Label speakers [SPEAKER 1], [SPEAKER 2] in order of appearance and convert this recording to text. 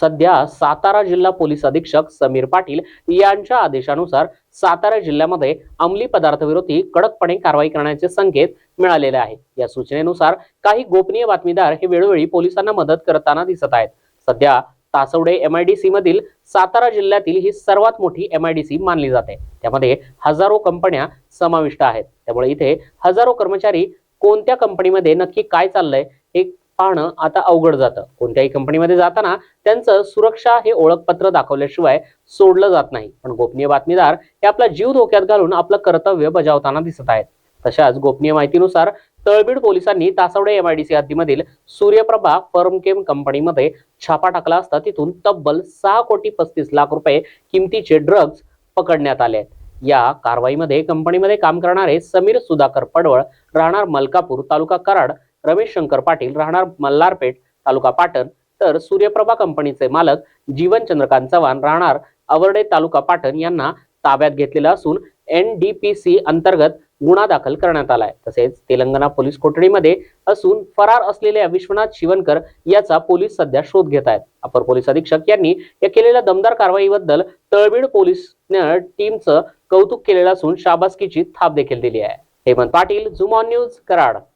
[SPEAKER 1] सध्या सातारा जिल्हा पोलीस अधीक्षक समीर पाटील यांच्या आदेशानुसार सातारा जिल्ह्यामध्ये अंमली पदार्थविरोधी कडकपणे कारवाई करण्याचे संकेत मिळालेले आहेत. या सूचनेनुसार काही गोपनीय बातमीदार हे वेळोवेळी पोलिसांना मदत करताना दिसत आहेत. सध्या तासवडे एमआयडीसी मधील सातारा जिल्ह्यातील ही सर्वात मोठी एमआयडीसी मानली जाते. त्यामध्ये हजारो कंपन्या समाविष्ट आहेत. त्यामुळे इथे हजारो कर्मचारी कोणत्या कंपनीमध्ये नक्की काय चाललंय हे पाहणं आता अवघड जातं. कोणत्याही कंपनीमध्ये जाताना त्यांचं सुरक्षा हे ओळखपत्र दाखवल्याशिवाय सोडलं जात नाही. पण गोपनीय बातमीदार हे आपला जीव धोक्यात घालून आपलं कर्तव्य बजावताना दिसत आहेत. तशाच गोपनीय माहितीनुसार तळबीड पोलिसांनी तासवडे एमआयडीसी हद्दीमधील सूर्यप्रभा फर्मकेम कंपनीमध्ये छापा टाकला असता तिथून तब्बल सहा कोटी पस्तीस लाख रुपये किमतीचे ड्रग्ज पकडण्यात आले आहेत. या कारवाईमध्ये कंपनीमध्ये काम करणारे समीर सुधाकर पडवळ राहणार मलकापूर तालुका कराड रमेश शंकर पाटील राहणार मल्हारपेठ तालुका पाटण. तर सूर्यप्रभा कंपनीचे मालक जीवन चंद्रकांत चव्हाण राहणार अवर्डे तालुका पाटण यांना ताब्यात घेतलेलं असून एन डी पी सी अंतर्गत गुन्हा दाखल करण्यात आलाय. तसेच तेलंगणा पोलीस कोठडीमध्ये असून फरार असलेल्या विश्वनाथ शिवनकर याचा पोलीस सध्या शोध घेत आहेत. अपर पोलीस अधीक्षक यांनी या केलेल्या दमदार कारवाईबद्दल तळबीड पोलीस टीमचं कौतुक केलेलं असून शाबासकीची थाप देखील दिली आहे. हेमंत पाटील झुमॉन न्यूज कराड.